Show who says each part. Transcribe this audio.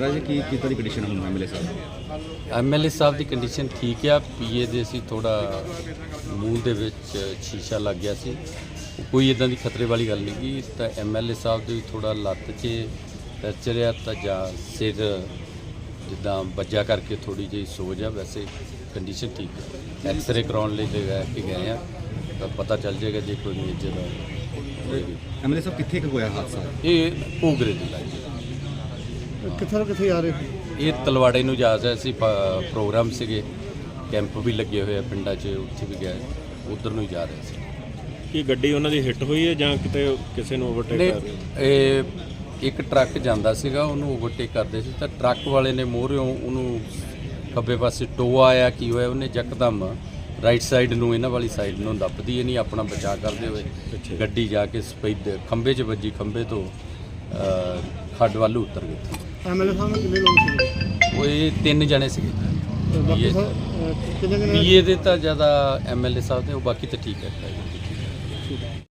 Speaker 1: ਰਾਜੇ ਕੀ ਕਿੱਦਾਂ ਦੀ ਕੰਡੀਸ਼ਨ ਹੁਣ ਐਮਐਲਏ ਸਾਹਿਬ
Speaker 2: ਐਮਐਲਏ ਸਾਹਿਬ ਦੀ ਕੰਡੀਸ਼ਨ ਠੀਕ ਆ ਪੀਏ ਦੇ ਸੀ ਥੋੜਾ ਮੂੰਹ ਦੇ ਵਿੱਚ ਸ਼ੀਸ਼ਾ ਲੱਗ ਗਿਆ ਸੀ। ਕੋਈ ਇਦਾਂ ਦੀ ਖਤਰੇ ਵਾਲੀ ਗੱਲ ਨਹੀਂ ਗੀ ਤਾਂ ਐਮਐਲਏ ਸਾਹਿਬ ਦੀ ਥੋੜਾ ਲੱਤ 'ਚ ਫ੍ਰੈਕਚਰ ਆ ਤਾਂ ਜਾਂ ਸਿਰ ਜਿੱਦਾਂ ਵੱਜਾ ਕਰਕੇ ਥੋੜੀ ਜਿਹੀ ਸੋਜ ਆ ਵੈਸੇ ਕੰਡੀਸ਼ਨ ਠੀਕ ਹੈ ਐਕਸ-ਰੇ ਕਰਾਉਣ ਲਈ ਲੈ ਗਏ ਕਿ ਗਏ ਆ ਤਾਂ ਪਤਾ ਚੱਲ ਜਾਏਗਾ ਜੇ ਕੋਈ ਮੇਜਰ
Speaker 1: ਐਮਐਲਏ ਸਾਹਿਬ ਕਿੱਥੇ ਕੁ ਹੋਇਆ ਹਾਦਸਾ?
Speaker 2: ਇਹ ਭੋਗਰੇ ਦੀ ਲਾਈ
Speaker 3: ਕਿੱਥੋਂ ਕਿੱਥੇ ਆ ਰਹੇ
Speaker 2: ਇਹ ਤਲਵਾੜੇ ਨੂੰ ਜਾ ਰਹੇ ਸੀ ਪ- ਪ੍ਰੋਗਰਾਮ ਸੀਗੇ। ਕੈਂਪ ਵੀ ਲੱਗੇ ਹੋਏ ਆ ਪਿੰਡਾਂ 'ਚ ਉੱਥੇ ਵੀ ਗਏ। ਉਧਰ ਨੂੰ ਹੀ ਜਾ ਰਹੇ ਸੀ।
Speaker 4: ਕੀ ਗੱਡੀ ਉਹਨਾਂ ਦੀ ਹਿੱਟ ਹੋਈ ਹੈ ਜਾਂ ਕਿਤੇ ਕਿਸੇ ਨੂੰ ਓਵਰਟੇਕ
Speaker 2: ਨੇ
Speaker 4: ਕਰ ਰਹੀ
Speaker 2: ਇਹ ਇੱਕ ਟਰੱਕ ਜਾਂਦਾ ਸੀਗਾ ਉਹਨੂੰ ਓਵਰਟੇਕ ਕਰਦੇ ਸੀ। ਤਾਂ ਟਰੱਕ ਵਾਲੇ ਨੇ ਮੋਹਰਿਓਂ ਉਹਨੂੰ ਖੱਬੇ ਪਾਸੇ ਟੋਆ ਆਇਆ ਕੀ ਹੋਇਆ? ਉਹਨੇ ਯਕਦਮ ਰਾਈਟ ਸਾਈਡ ਨੂੰ ਇਹਨਾਂ ਵਾਲੀ ਸਾਈਡ ਨੂੰ ਦੱਬਦੀ ਇਹ ਨਹੀਂ ਆਪਣਾ ਬਚਾਅ ਕਰਦੇ ਹੋਏ ਗੱਡੀ ਜਾ ਕੇ ਸਪੈਦ ਖੰਬੇ 'ਚ ਵੱਜੀ ਖੰਬੇ ਤੋਂ ਖੱਡ ਵੱਲ ਉਤਰ ਗਈ
Speaker 3: ਐਮਐਲਏ ਸਾਹਿਬ ਨਾਲ ਕਿੰਨੇ ਲੋਕ ਸੀਗੇ?
Speaker 2: ਉਹ ਇਹ ਤਿੰਨ ਜਣੇ ਸੀਗੇ।
Speaker 3: ਬਾਕੀ ਸਰ ਅਹ, ਕਿੰਨੇ ਕਿੰਨੇ
Speaker 2: ਪੀਏ ਦੇ ਤਾਂ ਜ਼ਿਆਦਾ ਐਮਐਲਏ ਸਾਹਿਬ ਦੇ ਉਹ ਬਾਕੀ ਤਾਂ ਠੀਕ ਹੈ।
Speaker 3: ਠੀਕ ਹੈ।